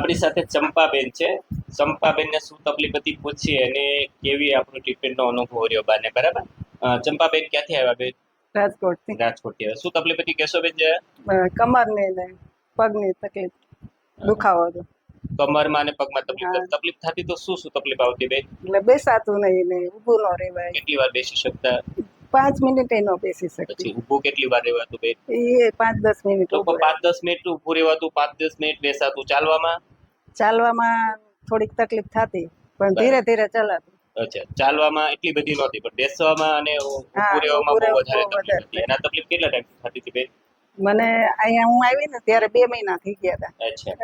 આપણી સાથે ચંપાબેન છે. ચંપાબેનને શું તકલીફ હતી પૂછીએ અને કેવી આપણો ટ્રીટમેન્ટનો અનુભવ રહ્યો બાને બરાબર? ચંપાબેન ક્યાંથી આવ્યા બેન? રાજકોટથી. રાજકોટથી આવ્યા. શું તકલીફ હતી કેશો બેન જે? અ, ને પગની તકલીફ દુખાવો હતો. કમરમાં અને પગમાં તકલીફ તકલીફ થતી તો શું શું તકલીફ આવતી બેન? એટલે બેસાતું નહીં ને ઊભું ન રહેવાય. કેટલી વાર બેસી શકતા? પાંચ મિનિટ એનો બેસી શકે પછી ઊભું કેટલી વાર રહેવાતું બેન? એ પાંચ દસ મિનિટ. પાંચ દસ મિનિટ ઊભું રહેવાતું પાંચ દસ મિનિટ બેસાતું ચાલવામાં? ચાલવામાં થોડીક તકલીફ થતી પણ ધીરે ધીરે ચલાતું. અચ્છા ચાલવામાં એટલી બધી નહોતી પણ બેસવામાં અને હા, બહુ વધારે તકલીફ હતી. એના તકલીફ કેટલા ટાઈમ થતી હતી બેન? મને અહીંયા હું આવી ને ત્યારે બે મહિના થઈ ગયા હતા.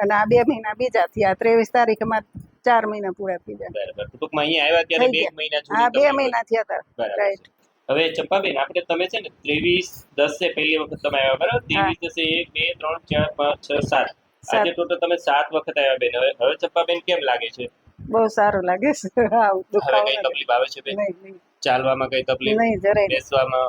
અને આ બે મહિના બીજા થયા ત્રેવીસ તારીખમાં ચાર મહિના પૂરા થઈ ગયા. બરાબર. ટૂંકમાં અહીંયા આવ્યા ત્યારે બે મહિના હા બે મહિના થયા હતા. બરાબર. રાઈટ હવે ચંપાબેન આપણે તમે છે ને ત્રેવીસ દસે પહેલી વખત તમે આવ્યા બરાબર? ત્રેવીસ દસે એક બે ત્રણ ચાર પાંચ છ સાત. આજે ટોટલ તમે સાત વખત આવ્યા બેન. હવે હવે ચપ્પાબેન કેમ લાગે છે? બહુ સારું લાગે છે. હવે કઈ તકલીફ આવે છે બેન? ચાલવામાં કઈ તકલીફ? નહીં જરાય બેસવામાં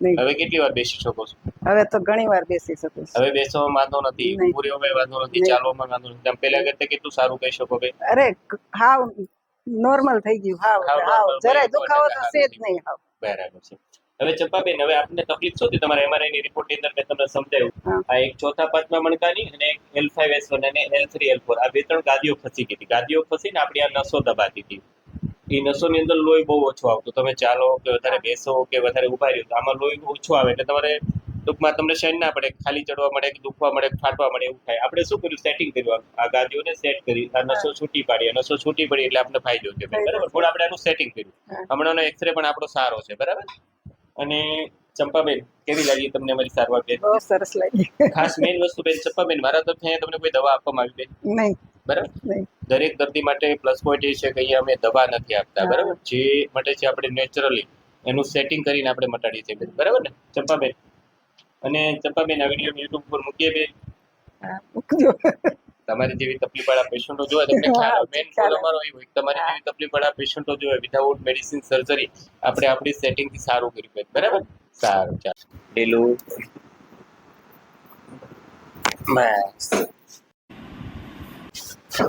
નહીં હવે કેટલી વાર બેસી શકો છો? હવે તો ઘણી વાર બેસી શકું હવે બેસવામાં વાંધો નથી નહીં. વાંધો નથી ચાલવામાં વાંધો નથી. તમે પહેલા કરતા કેટલું સારું કહી શકો બેન? અરે હાવ નોર્મલ થઈ ગયું. હાવ હાવ જરાય દુખાવો તો છે જ નહીં હાવ. બરાબર છે. હવે ચંપાબેન હવે આપને તકલીફ શું હતી? તમારા એમઆરઆઈ ની રિપોર્ટની અંદર મેં તમને સમજાવ્યું હા. આ એક ચોથા પાંચમા મણકાની અને એક એલ ફાઈવ એસ વન અને એલ થ્રી એલ ફોર આ બે ત્રણ ગાદીઓ ખસી ગઈ હતી. ગાદીઓ ખસીને આપણી આ નસો દબાતી હતી. એ નસોની અંદર લોહી બહુ ઓછો આવતું. તમે ચાલો કે વધારે બેસો કે વધારે ઊભા રહ્યો તો આમાં લોહી ઓછું આવે એટલે તમારે ટૂંકમાં તમને શેન ના પડે. ખાલી ચડવા મળે કે દુખવા મળે ફાટવા મળે એવું થાય. આપણે શું કર્યું? સેટિંગ કર્યું આ. ગાદીઓને સેટ કરી. આ નસો છૂટી પાડી. નસો છૂટી પડી એટલે આપણે ફાયદો થયો. બરાબર? થોડું આપણે આનું સેટિંગ કર્યું. હમણાંનો એક્સરે પણ આપણો સારો છે. બરાબર? અને ચંપાબેન કેવી લાગી તમને અમારી સારવાર બેન? બહુ સરસ લાગી. ખાસ મેઇન વસ્તુ બેન ચંપાબેન મારા તરફથી તમને કોઈ દવા આપવામાં આવી બેન? નહીં. બરાબર? દરેક દર્દી માટે પ્લસ પોઈન્ટ એ છે કે અહીંયા અમે દવા નથી આપતા બરાબર? જે માટે છે આપણે નેચરલી એનું સેટિંગ કરીને આપણે મટાડીએ છીએ બેન બરાબર ને? ચંપાબેન. અને ચંપાબેન આ વીડિયો યુટ્યુબ પર મૂકીએ બેન? મૂકજો. તમારી જેવી તકલીફ વાળા પેશન્ટો જોવે તમને ખ્યાલ મેઇન ગોલ અમારો એ હોય તમારી જેવી તકલીફ વાળા પેશન્ટો જોવે વિધાઉટ મેડિસિન સર્જરી આપણે આપણી સેટિંગથી સારું કરી બેન બરાબર? સારું ચાલો. પેલું max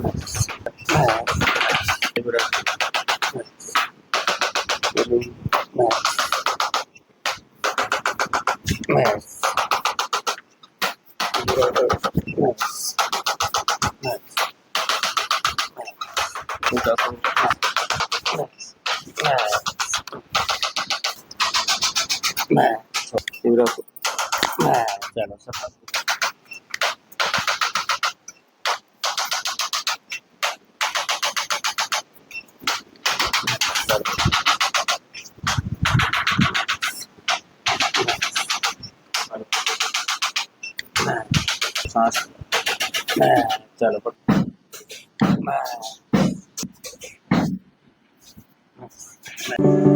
max max Newcastle. Nice. Nice. Nice. Newcastle. Nice. चलो सब सांस चलो Play.